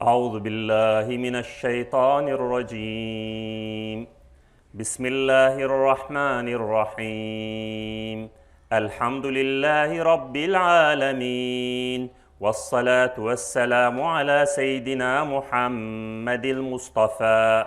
أعوذ بالله من الشيطان الرجيم. بسم الله الرحمن الرحيم. الحمد لله رب العالمين. والصلاة والسلام على سيدنا محمد المصطفى.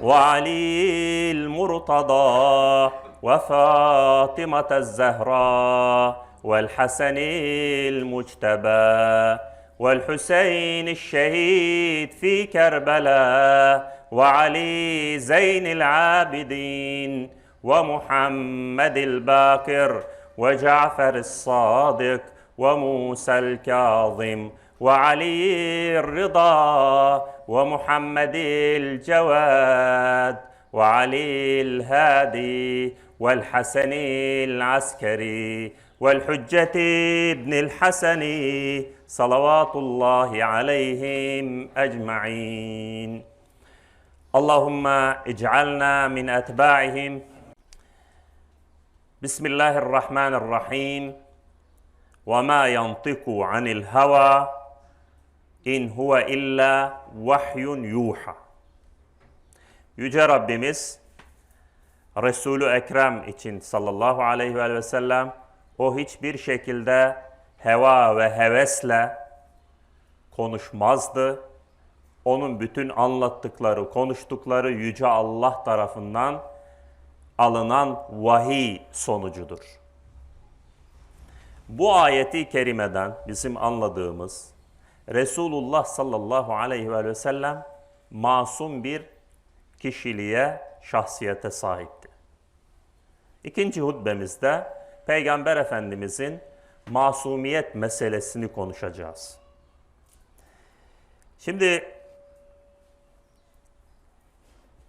وعلي المرتضى. وفاطمة الزهراء والحسن المجتبى والحسين الشهيد في كربلاء وعلي زين العابدين ومحمد الباقر وجعفر الصادق وموسى الكاظم وعلي الرضا ومحمد الجواد وعلي الهادي والحسن العسكري والحجة ابن الحسن صلوات الله عليهم أجمعين. اللهم اجعلنا من أتباعهم. بسم الله الرحمن الرحيم. وما ينطق عن الهوى in huve illa vahyun yuha. Yüce Rabbimiz Resulü Ekrem için sallallahu aleyhi ve sellem o hiçbir şekilde heva ve hevesle konuşmazdı. Onun bütün anlattıkları, konuştukları Yüce Allah tarafından alınan vahiy sonucudur. Bu ayeti kerimeden bizim anladığımız Resulullah sallallahu aleyhi ve sellem masum bir kişiliğe, şahsiyete sahipti. İkinci hutbemizde Peygamber Efendimizin masumiyet meselesini konuşacağız. Şimdi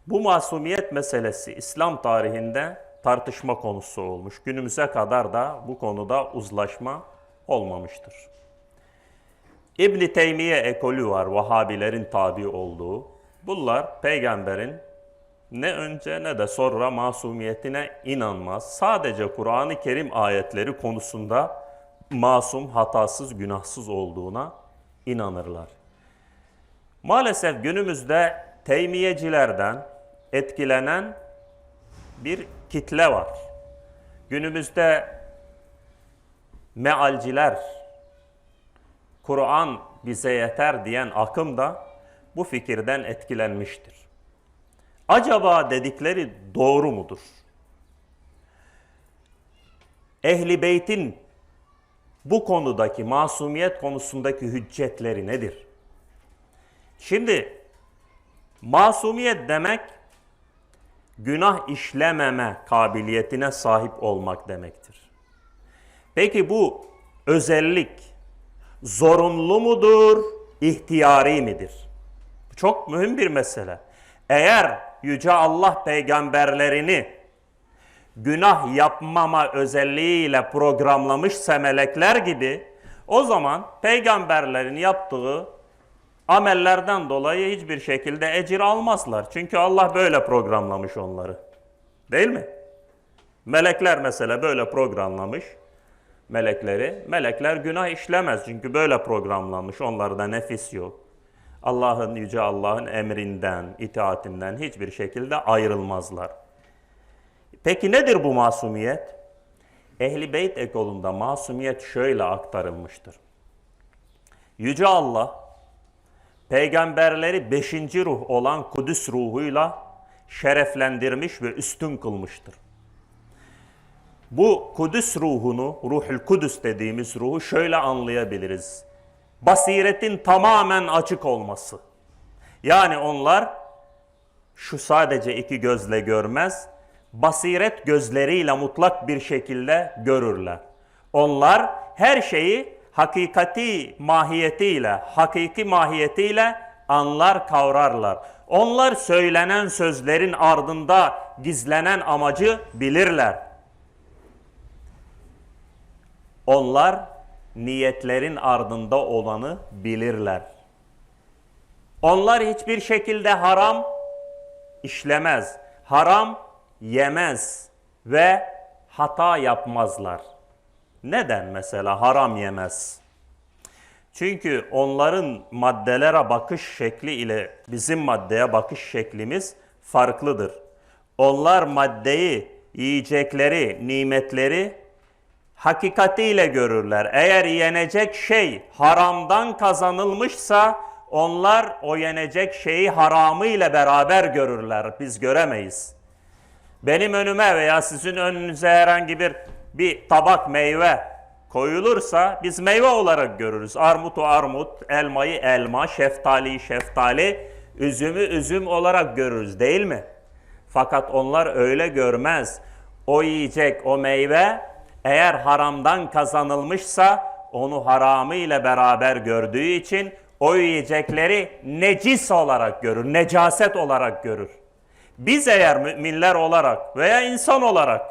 bu masumiyet meselesi İslam tarihinde tartışma konusu olmuş. Günümüze kadar da bu konuda uzlaşma olmamıştır. İbn Teymiye ekolü var Vahabilerin tabi olduğu. Bunlar peygamberin ne önce ne de sonra masumiyetine inanmaz. Sadece Kur'an-ı Kerim ayetleri konusunda masum, hatasız, günahsız olduğuna inanırlar. Maalesef günümüzde Teymiyecilerden etkilenen bir kitle var. Günümüzde mealciler, Kur'an bize yeter diyen akım da bu fikirden etkilenmiştir. Acaba dedikleri doğru mudur? Ehli beytin bu konudaki masumiyet konusundaki hüccetleri nedir? Şimdi masumiyet demek günah işlememe kabiliyetine sahip olmak demektir. Peki bu özellik zorunlu mudur, ihtiyari midir? Çok mühim bir mesele. Eğer Yüce Allah peygamberlerini günah yapmama özelliğiyle programlamışsa melekler gibi o zaman peygamberlerin yaptığı amellerden dolayı hiçbir şekilde ecir almazlar. Çünkü Allah böyle programlamış onları. Değil mi? Melekler mesela böyle programlamış melekleri. Melekler günah işlemez çünkü böyle programlanmış. Onlarda nefis yok. Allah'ın yüce Allah'ın emrinden, itaatinden hiçbir şekilde ayrılmazlar. Peki nedir bu masumiyet? Ehli Beyt ekolunda masumiyet şöyle aktarılmıştır. Yüce Allah peygamberleri beşinci ruh olan Kudüs ruhuyla şereflendirmiş ve üstün kılmıştır. Bu Kudüs ruhunu, Ruhul Kudüs dediğimiz ruhu şöyle anlayabiliriz. Basiretin tamamen açık olması. Yani onlar şu sadece iki gözle görmez, basiret gözleriyle mutlak bir şekilde görürler. Onlar her şeyi hakikati mahiyetiyle, hakiki mahiyetiyle anlar, kavrarlar. Onlar söylenen sözlerin ardında gizlenen amacı bilirler. Onlar niyetlerin ardında olanı bilirler. Onlar hiçbir şekilde haram işlemez, haram yemez ve hata yapmazlar. Neden mesela haram yemez? Çünkü onların maddelere bakış şekli ile bizim maddeye bakış şeklimiz farklıdır. Onlar maddeyi, yiyecekleri, nimetleri hakikatiyle görürler. Eğer yenecek şey haramdan kazanılmışsa onlar o yenecek şeyi haramı ile beraber görürler. Biz göremeyiz. Benim önüme veya sizin önünüze herhangi bir bir tabak meyve koyulursa biz meyve olarak görürüz. Armutu armut, elmayı elma, şeftaliyi şeftali, üzümü üzüm olarak görürüz değil mi? Fakat onlar öyle görmez. O yiyecek, o meyve eğer haramdan kazanılmışsa onu haramı ile beraber gördüğü için o yiyecekleri necis olarak görür, necaset olarak görür. Biz eğer müminler olarak veya insan olarak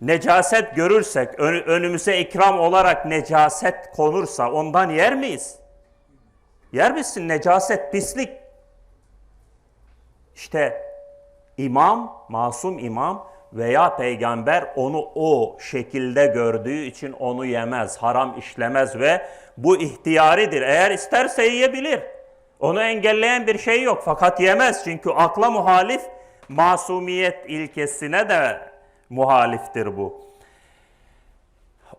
necaset görürsek, ön- önümüze ikram olarak necaset konursa ondan yer miyiz? Yer misin necaset, pislik? İşte imam, masum imam veya peygamber onu o şekilde gördüğü için onu yemez, haram işlemez ve bu ihtiyaridir. Eğer isterse yiyebilir. Onu engelleyen bir şey yok fakat yemez çünkü akla muhalif masumiyet ilkesine de muhaliftir bu.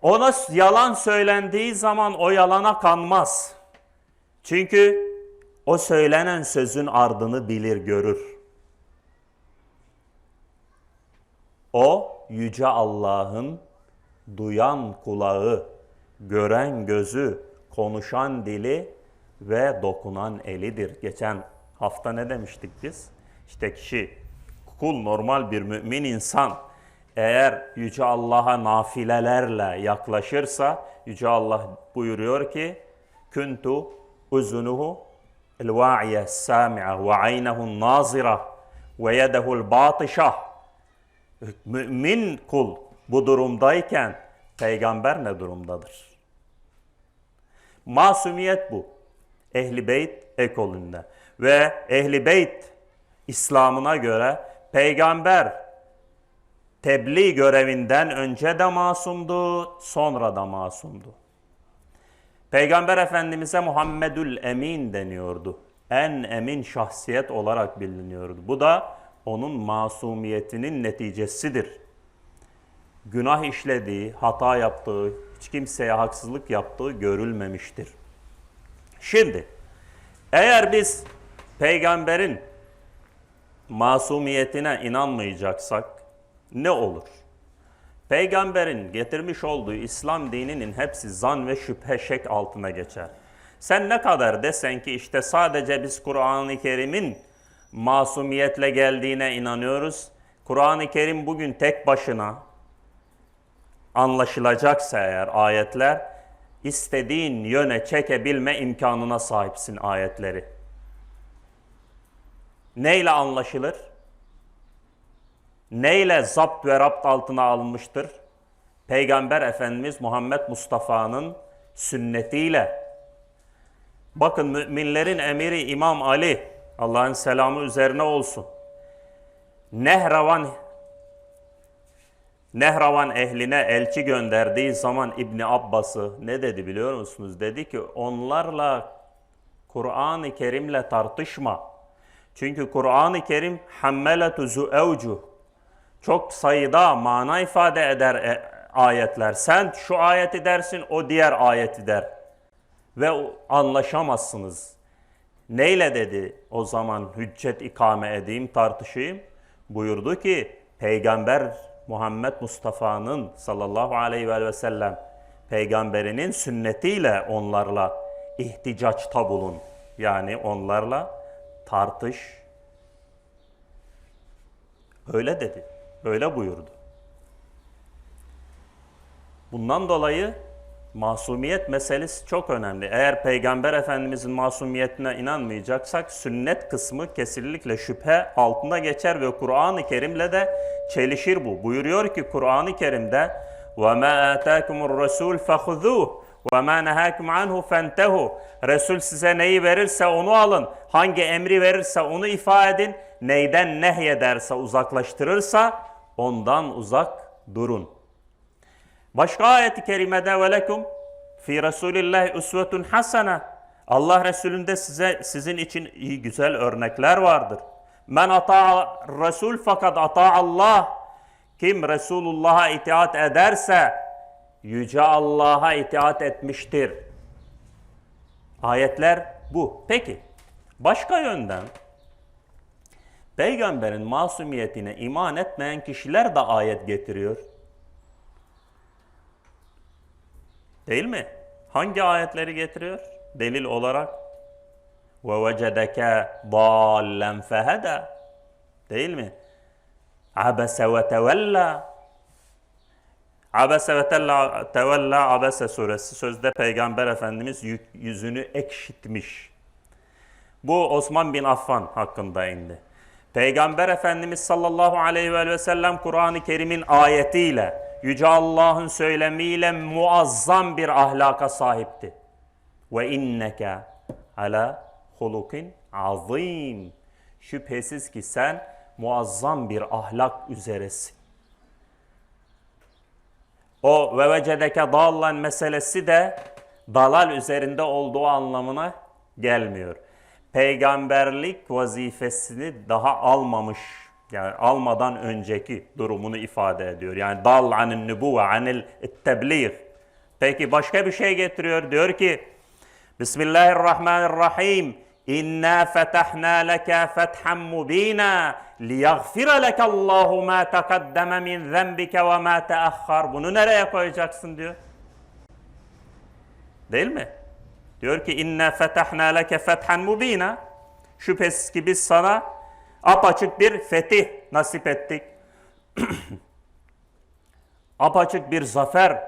Ona yalan söylendiği zaman o yalana kanmaz. Çünkü o söylenen sözün ardını bilir, görür. O yüce Allah'ın duyan kulağı, gören gözü, konuşan dili ve dokunan elidir. Geçen hafta ne demiştik biz? İşte kişi kul normal bir mümin insan eğer yüce Allah'a nafilelerle yaklaşırsa yüce Allah buyuruyor ki kuntu uzunuhu el-va'iye sami'a ve aynehu nazira ve yedehu'l batişah Mümin kul bu durumdayken peygamber ne durumdadır? Masumiyet bu. Ehli Beyt ekolünde. Ve Ehli Beyt İslam'ına göre peygamber tebliğ görevinden önce de masumdu, sonra da masumdu. Peygamber Efendimiz'e Muhammedül Emin deniyordu. En emin şahsiyet olarak biliniyordu. Bu da onun masumiyetinin neticesidir. Günah işlediği, hata yaptığı, hiç kimseye haksızlık yaptığı görülmemiştir. Şimdi eğer biz peygamberin masumiyetine inanmayacaksak ne olur? Peygamberin getirmiş olduğu İslam dininin hepsi zan ve şüphe şek altına geçer. Sen ne kadar desen ki işte sadece biz Kur'an-ı Kerim'in masumiyetle geldiğine inanıyoruz. Kur'an-ı Kerim bugün tek başına anlaşılacaksa eğer ayetler istediğin yöne çekebilme imkanına sahipsin ayetleri. Neyle anlaşılır? Neyle zapt ve rapt altına alınmıştır? Peygamber Efendimiz Muhammed Mustafa'nın sünnetiyle. Bakın müminlerin emiri İmam Ali, Allah'ın selamı üzerine olsun. Nehravan Nehravan ehline elçi gönderdiği zaman İbni Abbas'ı ne dedi biliyor musunuz? Dedi ki onlarla Kur'an-ı Kerim'le tartışma. Çünkü Kur'an-ı Kerim hammeletu zuevcu çok sayıda mana ifade eder e, ayetler. Sen şu ayeti dersin, o diğer ayeti der. Ve anlaşamazsınız. Neyle dedi o zaman hüccet ikame edeyim, tartışayım? Buyurdu ki Peygamber Muhammed Mustafa'nın sallallahu aleyhi ve sellem peygamberinin sünnetiyle onlarla ihticaçta bulun. Yani onlarla tartış. Öyle dedi. Öyle buyurdu. Bundan dolayı masumiyet meselesi çok önemli. Eğer Peygamber Efendimizin masumiyetine inanmayacaksak sünnet kısmı kesinlikle şüphe altında geçer ve Kur'an-ı Kerim'le de çelişir bu. Buyuruyor ki Kur'an-ı Kerim'de وَمَا آتَاكُمُ الرَّسُولُ فَخُذُوهُ وَمَا نَهَاكُمْ عَنْهُ فَانْتَهُ Resul size neyi verirse onu alın. Hangi emri verirse onu ifa edin. Neyden nehyederse uzaklaştırırsa ondan uzak durun. Başka ayeti kerimede ve lekum fi Resulillahi usvetun hasene. Allah Resulünde size sizin için iyi güzel örnekler vardır. Men ata Resul fakat ata Allah. Kim Resulullah'a itaat ederse yüce Allah'a itaat etmiştir. Ayetler bu. Peki başka yönden peygamberin masumiyetine iman etmeyen kişiler de ayet getiriyor. Değil mi? Hangi ayetleri getiriyor? Delil olarak. Vecedeke dallen feheda. Değil mi? Ve tevella. Abese ve tevella Abese suresi sözde Peygamber Efendimiz yü- yüzünü ekşitmiş. Bu Osman bin Affan hakkında indi. Peygamber Efendimiz sallallahu aleyhi ve sellem Kur'an-ı Kerim'in ayetiyle, Yüce Allah'ın söylemiyle muazzam bir ahlaka sahipti. Ve inneke ala hulukin azim. Şüphesiz ki sen muazzam bir ahlak üzeresin. O ve vecedeke dallan meselesi de dalal üzerinde olduğu anlamına gelmiyor. Peygamberlik vazifesini daha almamış, yani almadan önceki durumunu ifade ediyor. Yani dal anil nübüvve anil tebliğ. Peki başka bir şey getiriyor. Diyor ki Bismillahirrahmanirrahim. İnna fetahna leke fethan mubina liyaghfira leke Allahu ma taqaddama min zenbike ve ma teahhar. Bunu nereye koyacaksın diyor. Değil mi? Diyor ki inna fetahna leke fethan mubina. Şüphesiz ki biz sana apaçık bir fetih nasip ettik. apaçık bir zafer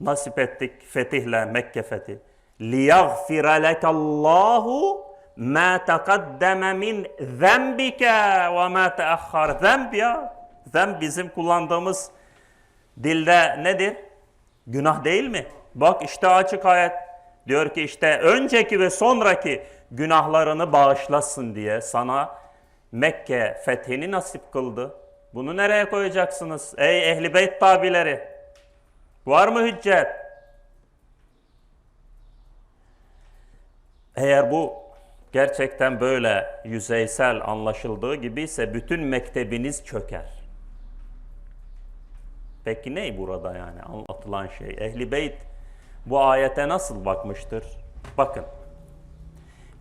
nasip ettik fetihle Mekke fethi. لِيَغْفِرَ لَكَ اللّٰهُ مَا تَقَدَّمَ مِنْ ذَنْبِكَ وَمَا تَأَخَّرْ Zemb ya. Zemb bizim kullandığımız dilde nedir? Günah değil mi? Bak işte açık ayet. Diyor ki işte önceki ve sonraki günahlarını bağışlasın diye sana Mekke fethini nasip kıldı. Bunu nereye koyacaksınız? Ey ehli beyt tabileri. Var mı hüccet? Eğer bu gerçekten böyle yüzeysel anlaşıldığı gibi ise bütün mektebiniz çöker. Peki ne burada yani anlatılan şey? Ehli Beyt bu ayete nasıl bakmıştır? Bakın.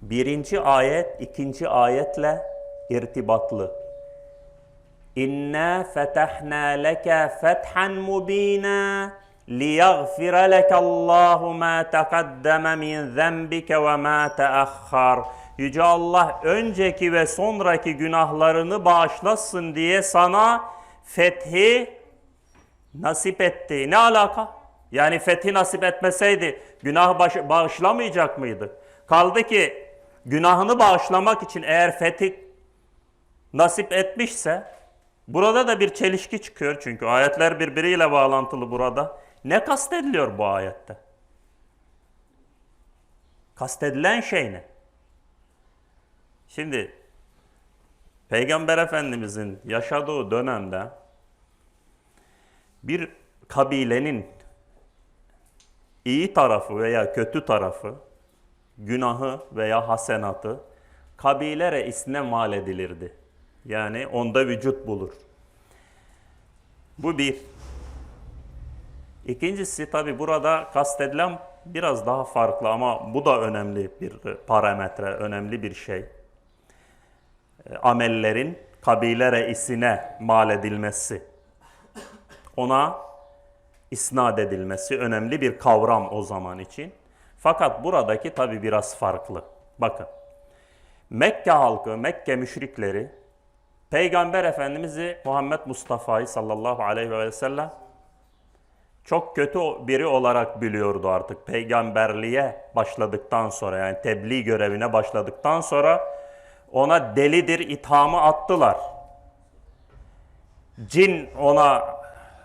Birinci ayet ikinci ayetle irtibatlı. İnna fetahna leke fethan mubina liyaghfira leke Allahu ma taqaddama min zenbike ve ma teahhar. Yüce Allah önceki ve sonraki günahlarını bağışlasın diye sana fethi nasip etti. Ne alaka? Yani fethi nasip etmeseydi günah bağışlamayacak mıydı? Kaldı ki günahını bağışlamak için eğer fethi nasip etmişse burada da bir çelişki çıkıyor çünkü ayetler birbiriyle bağlantılı burada. Ne kastediliyor bu ayette? Kastedilen şey ne? Şimdi Peygamber Efendimizin yaşadığı dönemde bir kabilenin iyi tarafı veya kötü tarafı, günahı veya hasenatı kabile reisine mal edilirdi. Yani onda vücut bulur. Bu bir. İkincisi tabi burada kastedilen biraz daha farklı ama bu da önemli bir parametre, önemli bir şey. E, Amellerin kabile reisine mal edilmesi ona isnat edilmesi önemli bir kavram o zaman için. Fakat buradaki tabi biraz farklı. Bakın. Mekke halkı, Mekke müşrikleri Peygamber Efendimiz'i Muhammed Mustafa'yı sallallahu aleyhi ve sellem çok kötü biri olarak biliyordu artık. Peygamberliğe başladıktan sonra yani tebliğ görevine başladıktan sonra ona delidir ithamı attılar. Cin ona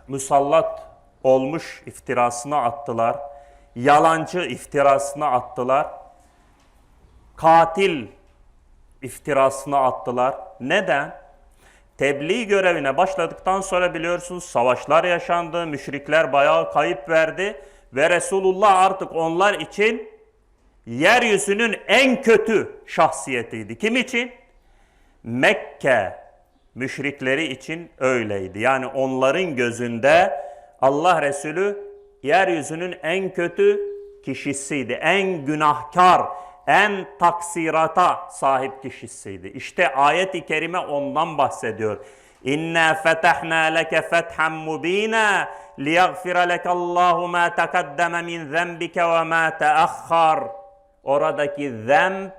musallat olmuş iftirasına attılar. Yalancı iftirasına attılar. Katil iftirasına attılar. Neden? Tebliğ görevine başladıktan sonra biliyorsunuz savaşlar yaşandı, müşrikler bayağı kayıp verdi ve Resulullah artık onlar için yeryüzünün en kötü şahsiyetiydi. Kim için? Mekke müşrikleri için öyleydi. Yani onların gözünde Allah Resulü yeryüzünün en kötü kişisiydi. En günahkar, en taksirata sahip kişisiydi. İşte ayet-i kerime ondan bahsediyor. İnna fetahna leke fethan mubina liyaghfira leke Allahu ma taqaddama min zenbike ve ma taahhar. Oradaki zemb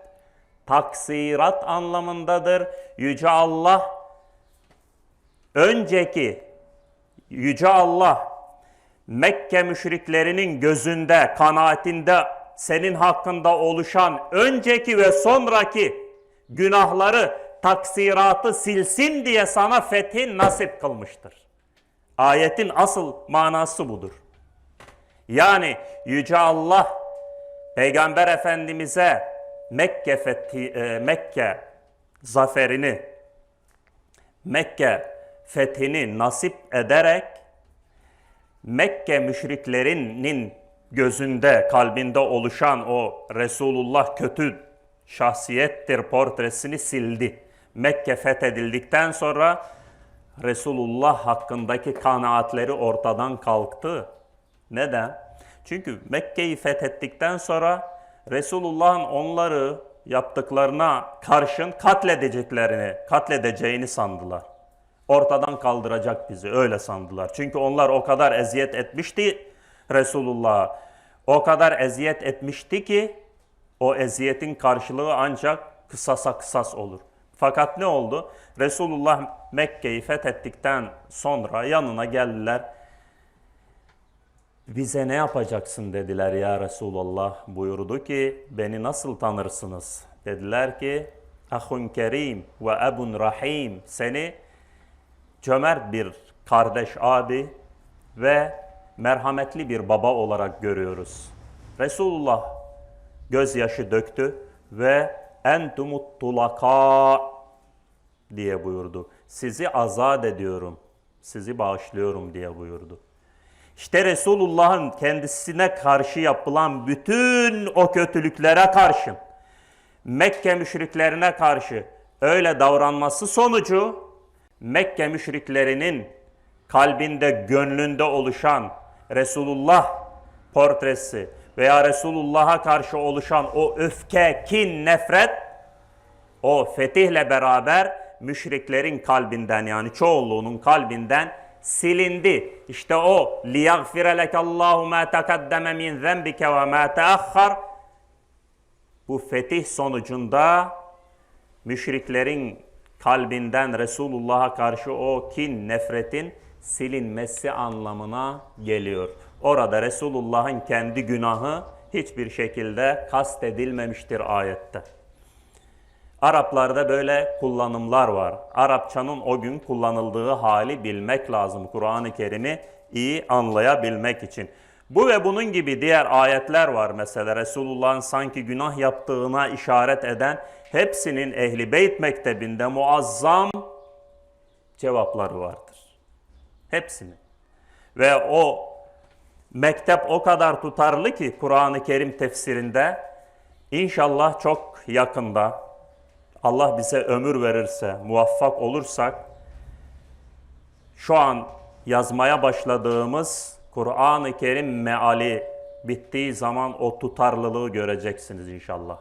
taksirat anlamındadır. Yüce Allah önceki Yüce Allah Mekke müşriklerinin gözünde, kanaatinde senin hakkında oluşan önceki ve sonraki günahları, taksiratı silsin diye sana fethin nasip kılmıştır. Ayetin asıl manası budur. Yani Yüce Allah Peygamber Efendimiz'e Mekke fethi, e, Mekke zaferini, Mekke fethini nasip ederek Mekke müşriklerinin gözünde, kalbinde oluşan o Resulullah kötü şahsiyettir portresini sildi. Mekke fethedildikten sonra Resulullah hakkındaki kanaatleri ortadan kalktı. Neden? Çünkü Mekke'yi fethettikten sonra Resulullah'ın onları yaptıklarına karşın katledeceklerini, katledeceğini sandılar. Ortadan kaldıracak bizi öyle sandılar. Çünkü onlar o kadar eziyet etmişti Resulullah'a. O kadar eziyet etmişti ki o eziyetin karşılığı ancak kısasa kısas olur. Fakat ne oldu? Resulullah Mekke'yi fethettikten sonra yanına geldiler. Bize ne yapacaksın dediler ya Resulullah. Buyurdu ki beni nasıl tanırsınız? Dediler ki ahun kerim ve ebun rahim. Seni cömert bir kardeş abi ve merhametli bir baba olarak görüyoruz. Resulullah gözyaşı döktü ve entumut tulaka diye buyurdu. Sizi azat ediyorum, sizi bağışlıyorum diye buyurdu. İşte Resulullah'ın kendisine karşı yapılan bütün o kötülüklere karşın, Mekke müşriklerine karşı öyle davranması sonucu Mekke müşriklerinin kalbinde, gönlünde oluşan Resulullah portresi veya Resulullah'a karşı oluşan o öfke, kin, nefret o fetihle beraber müşriklerin kalbinden yani çoğunluğunun kalbinden silindi. İşte o liyaghfire lekallahu ma taqaddama min zenbike ve ma taahhar bu fetih sonucunda müşriklerin kalbinden Resulullah'a karşı o kin, nefretin silinmesi anlamına geliyor. Orada Resulullah'ın kendi günahı hiçbir şekilde kastedilmemiştir ayette. Araplarda böyle kullanımlar var. Arapçanın o gün kullanıldığı hali bilmek lazım. Kur'an-ı Kerim'i iyi anlayabilmek için. Bu ve bunun gibi diğer ayetler var mesela Resulullah'ın sanki günah yaptığına işaret eden hepsinin Ehli Beyt Mektebi'nde muazzam cevapları vardır. Hepsinin. Ve o mektep o kadar tutarlı ki Kur'an-ı Kerim tefsirinde inşallah çok yakında Allah bize ömür verirse, muvaffak olursak şu an yazmaya başladığımız Kur'an-ı Kerim meali bittiği zaman o tutarlılığı göreceksiniz inşallah.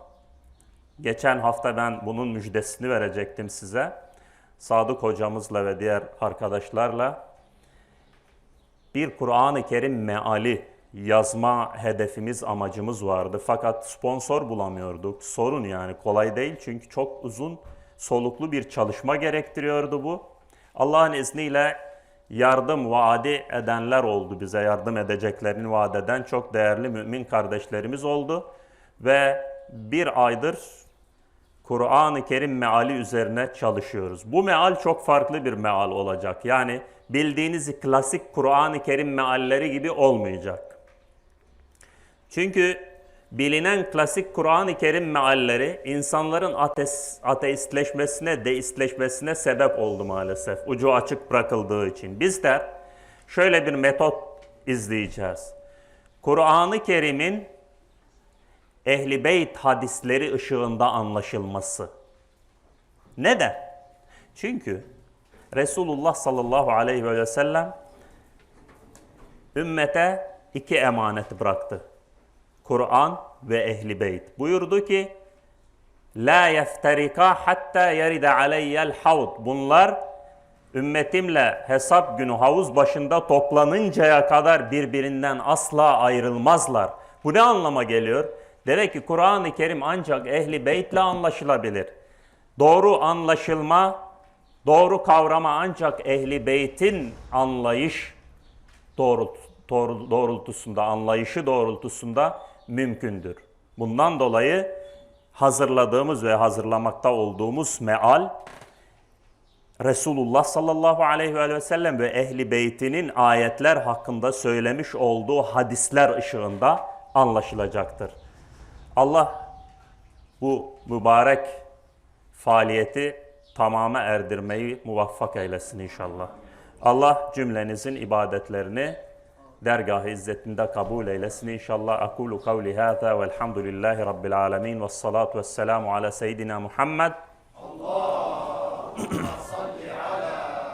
Geçen hafta ben bunun müjdesini verecektim size. Sadık hocamızla ve diğer arkadaşlarla bir Kur'an-ı Kerim meali yazma hedefimiz, amacımız vardı. Fakat sponsor bulamıyorduk. Sorun yani kolay değil çünkü çok uzun soluklu bir çalışma gerektiriyordu bu. Allah'ın izniyle yardım vaadi edenler oldu bize. Yardım edeceklerini vaat eden çok değerli mümin kardeşlerimiz oldu. Ve bir aydır Kur'an-ı Kerim meali üzerine çalışıyoruz. Bu meal çok farklı bir meal olacak. Yani bildiğiniz klasik Kur'an-ı Kerim mealleri gibi olmayacak. Çünkü bilinen klasik Kur'an-ı Kerim mealleri insanların ateis, ateistleşmesine, deistleşmesine sebep oldu maalesef. Ucu açık bırakıldığı için. Bizler şöyle bir metot izleyeceğiz. Kur'an-ı Kerim'in Ehli Beyt hadisleri ışığında anlaşılması. Neden? Çünkü Resulullah sallallahu aleyhi ve sellem ümmete iki emanet bıraktı. Kur'an ve Ehli Beyt. Buyurdu ki La yefterika hatta yeride aleyyel havd. Bunlar ümmetimle hesap günü havuz başında toplanıncaya kadar birbirinden asla ayrılmazlar. Bu ne anlama geliyor? Demek ki Kur'an-ı Kerim ancak Ehli Beyt'le anlaşılabilir. Doğru anlaşılma, doğru kavrama ancak Ehli Beyt'in anlayış doğrult, doğru- doğrultusunda, anlayışı doğrultusunda mümkündür. Bundan dolayı hazırladığımız ve hazırlamakta olduğumuz meal Resulullah sallallahu aleyhi ve sellem ve ehli beytinin ayetler hakkında söylemiş olduğu hadisler ışığında anlaşılacaktır. Allah bu mübarek faaliyeti tamama erdirmeyi muvaffak eylesin inşallah. Allah cümlenizin ibadetlerini dergah-ı izzetinde kabul eylesin inşallah. Akulu kavli hâzâ velhamdülillahi rabbil alemin ve salatu vesselamu ala seyyidina Muhammed.